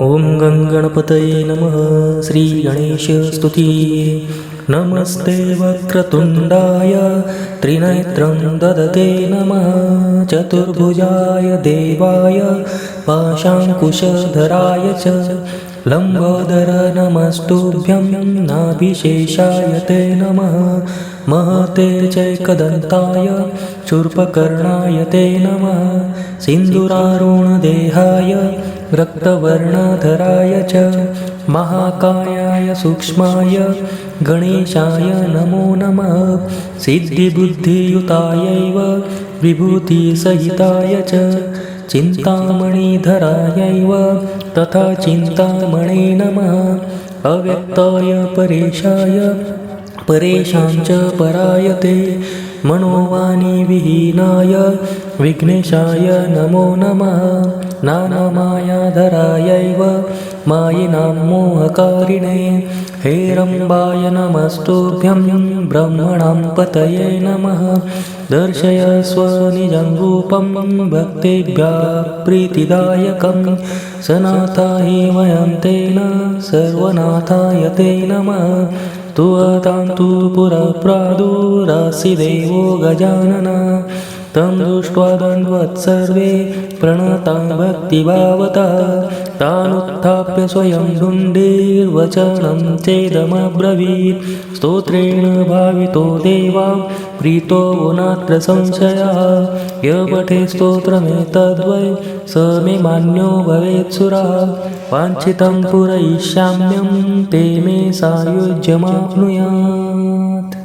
ॐ गङ्गणपतये नमः श्रीगणेशस्तुतिये नमस्ते वक्रतुण्डाय त्रिनेत्रं ददते नमः। चतुर्भुजाय देवाय पाशाङ्कुशधराय च। लम्बोदर नमस्तुभ्यं नाभिशेषाय ते नमः। महते चैकदन्ताय शूर्पकर्णाय ते नमः। सिन्दुरारुणदेहाय रक्तवर्णधराय च महाकायाय सूक्ष्माय गणेशाय नमो नमः। सिद्धिबुद्धियुतायैव विभूतिसहिताय च चिन्तामणिधरायैव तथा चिन्तामणे नमः। अव्यक्ताय परेशाय परेशां च परायते। मनोवाणीविहीनाय विघ्नेशाय नमो नमः। नानमायाधरायैव मायिनां मोहकारिणे। हेरम्बाय नमस्तुभ्यं ब्रह्मणां पतये नमः। दर्शय स्वनिजं रूपं भक्तेभ्यः प्रीतिदायकं। सनाथा हि वयं तेन सर्वनाथाय ते नमः तु तान्तु पुरप्रादुरासि देवो गजानन। तं दृष्ट्वा सर्वे प्रणतां भक्तिभावता तानुत्थाप्य स्वयं ढुण्डीर्वचनं चेदमब्रवीत्। स्तोत्रेण भावितो देवा प्रीतो नात्र संशयः। य पठे स्तोत्रमेतद्वै स मे मान्यो भवेत् सुरः। वाञ्छितं पुरयिष्याम्यं ते मे सायुज्यमाप्नुयात्।